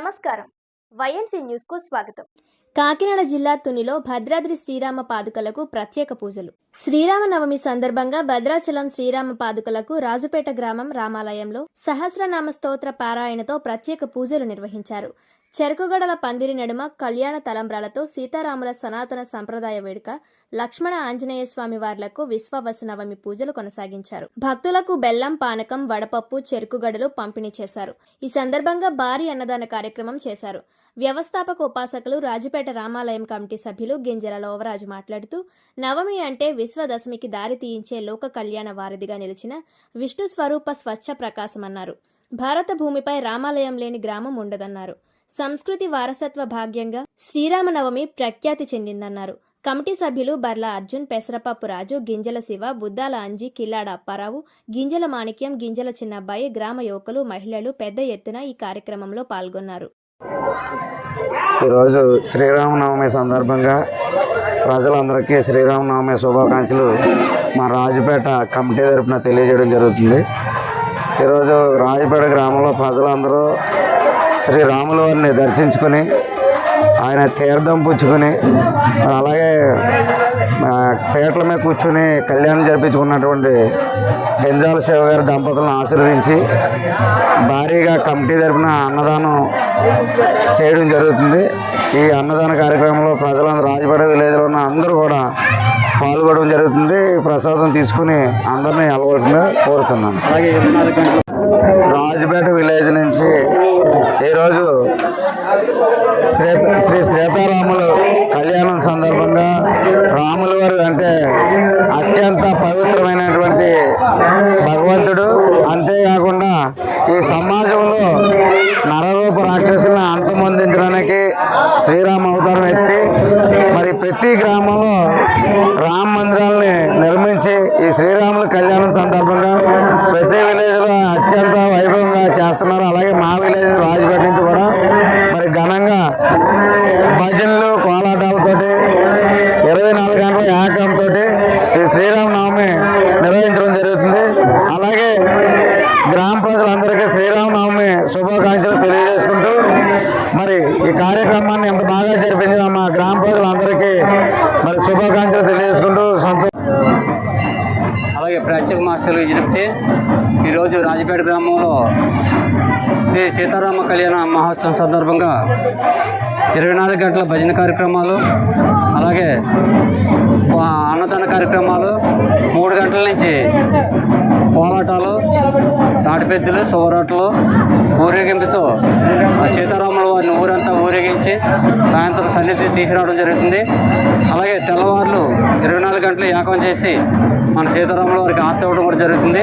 నమస్కారం. వైఎన్సీ న్యూస్కు స్వాగతం. కాకినాడ జిల్లా తునిలో భద్రాద్రి శ్రీరామ పాదుకలకు ప్రత్యేక పూజలు. శ్రీరామనవమి సందర్భంగా భద్రాచలం శ్రీరామ పాదుకలకు రాజుపేట గ్రామం రామాలయంలో సహస్రనామ స్తోత్ర పారాయణతో ప్రత్యేక పూజలు నిర్వహించారు. చెరుకుగడల పందిరి నడుమ కళ్యాణ తలంబ్రాలతో సీతారాముల సనాతన సంప్రదాయ వేడుక లక్ష్మణ ఆంజనేయ స్వామి వార్లకు విశ్వవసు నవమి పూజలు కొనసాగించారు. భక్తులకు బెల్లం పానకం వడపప్పు చెరుకుగడలు పంపిణీ చేశారు. ఈ సందర్భంగా భారీ అన్నదాన కార్యక్రమం చేశారు. వ్యవస్థాపక ఉపాసకులు రాజుపేట రామాలయం కమిటీ సభ్యులు గింజల లోవరాజు మాట్లాడుతూ నవమి అంటే విశ్వదశమికి దారి తీయించే లోక కళ్యాణ వారధిగా నిలిచిన విష్ణు స్వరూప స్వచ్ఛ ప్రకాశమన్నారు భారత భూమిపై రామాలయం లేని గ్రామం ఉండదన్నారు. సంస్కృతి వారసత్వ భాగ్యంగా శ్రీరామనవమి ప్రఖ్యాతి చెందిందన్నారు. కమిటీ సభ్యులు బర్ల అర్జున్ పెసరపప్పు రాజు గింజల శివ బుద్దాల అంజి కిల్లాడ అప్పారావు గింజల మాణిక్యం గింజల చిన్నబ్బాయి గ్రామ యువకులు మహిళలు పెద్ద ఎత్తున ఈ కార్యక్రమంలో పాల్గొన్నారు. ఈరోజు శ్రీరామనవమి సందర్భంగా ప్రజలందరికీ శ్రీరామనవమి శుభాకాంక్షలు మా రాజుపేట కమిటీ తరపున తెలియజేయడం జరుగుతుంది. ఈరోజు రాజుపేట గ్రామంలో ప్రజలందరూ శ్రీరాముల వారిని దర్శించుకొని ఆయన తీర్థం పుచ్చుకొని అలాగే పీటల మీద కూర్చొని కళ్యాణం జరిపించుకున్నటువంటి గంజాల శివ గారి దంపతులను ఆశీర్వదించి భారీగా కమిటీ తరపున అన్నదానం చేయడం జరుగుతుంది. ఈ అన్నదాన కార్యక్రమంలో ప్రజలందరూ రాజపేట విలేజ్లో ఉన్న అందరూ కూడా పాల్గొనడం జరుగుతుంది. ప్రసాదం తీసుకుని అందరినీ వెళ్ళవలసిందిగా కోరుతున్నాను. రాజపేట విలేజ్ నుంచి ఈరోజు శ్రీ శ్రీ సీతారాములు కళ్యాణం సందర్భంగా రాముల వారు అంటే అత్యంత పవిత్రమైనటువంటి భగవంతుడు. అంతేకాకుండా ఈ సమాజంలో నరరూప రాక్షసులను అంతమొందించడానికి శ్రీరామ అవతారం ఎత్తి మరి ప్రతి గ్రామంలో రామ మందిరాలని నిర్మించి ఈ శ్రీరాముల కళ్యాణం సందర్భంగా ప్రతి విలేజ్లో అత్యంత వైభవంగా చేస్తున్నారు. అలాగే మా విలేజ్ రాజపేట నుంచి కూడా మరి ఘనంగా భజనలు కోలాటాలతోటి ఇరవై నాలుగు గంటల ఏకంతో ఈ శ్రీరామనవమి నిర్వహించడం జరుగుతుంది. అలాగే గ్రామ ప్రజలందరికీ శ్రీరామనవమి శుభాకాంక్షలు తెలియజేసుకుంటూ మరి ఈ కార్యక్రమాన్ని ఎంత బాగా జరిపించిన మా గ్రామ ప్రజలందరికీ మరి శుభాకాంక్షలు తెలియజేసుకుంటూ సంతో అలాగే ప్రత్యేక మాస్టర్లు చెప్తే ఈరోజు రాజపేట గ్రామంలో శ్రీ సీతారామ కళ్యాణ మహోత్సవం సందర్భంగా ఇరవై నాలుగు గంటల భజన కార్యక్రమాలు అలాగే అన్నదాన కార్యక్రమాలు మూడు గంటల నుంచి పోరాటాలు తాటిపెద్దులు సోరాటలు ఊరేగింపుతో సీతారాముల వారిని ఊరంతా ఊరేగించి సాయంత్రం సన్నిధి తీసుకురావడం జరుగుతుంది. అలాగే తెల్లవారులు ఇరవై నాలుగు గంటలు ఏకం చేసి మన సీతారాముల వారికి ఆర్త ఇవ్వడం కూడా జరుగుతుంది.